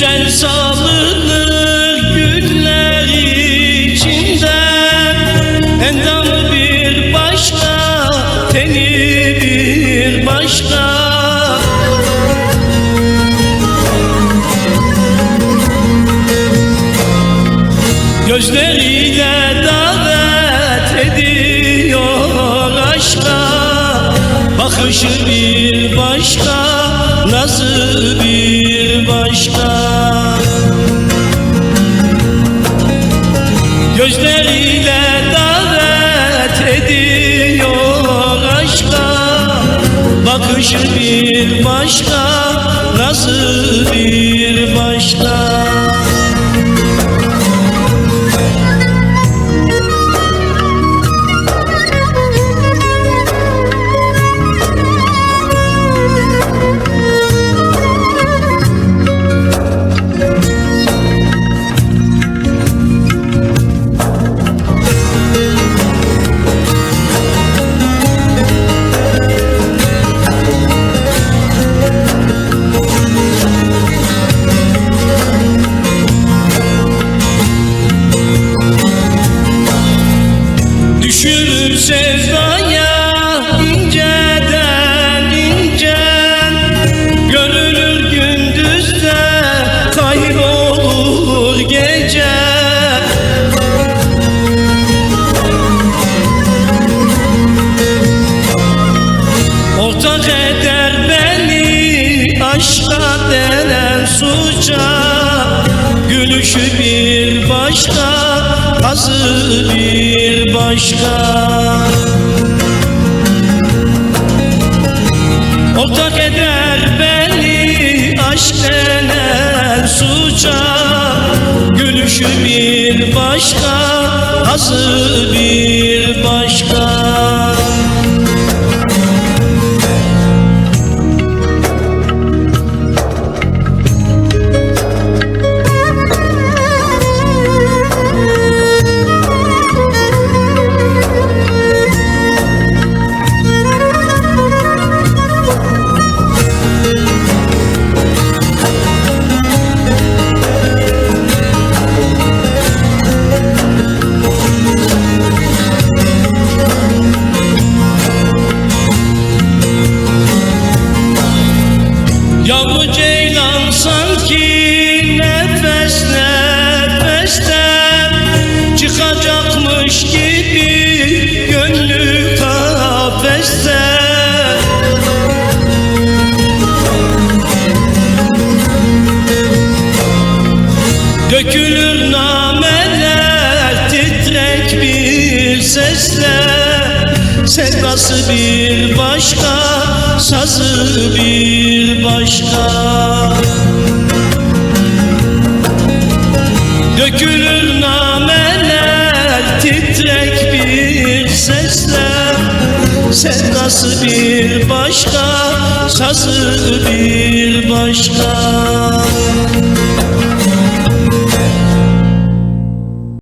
Güzel salınır güller içinden Endamı bir başka, teni bir başka. Gözleriyle davet ediyor aşka Bakışı bir başka, nazı bir başka? Gözleriyle davet ediyor aşka. Bakışı bir başka, nazı bir başka Ortak eder beni aşka denen suça. Gülüşü bir başka, azı bir başka. Ortak eder beni aşk denen suça. Gülüşü bir başka, azı bir nefes nefesten Çıkacakmış gibi gönlü kafeste Dökülür nameler titrek bir sesle. Sevdası bir başka, sazı bir başka Dökülür nameler titrek bir sesle. Sevdası bir başka, sazı bir başka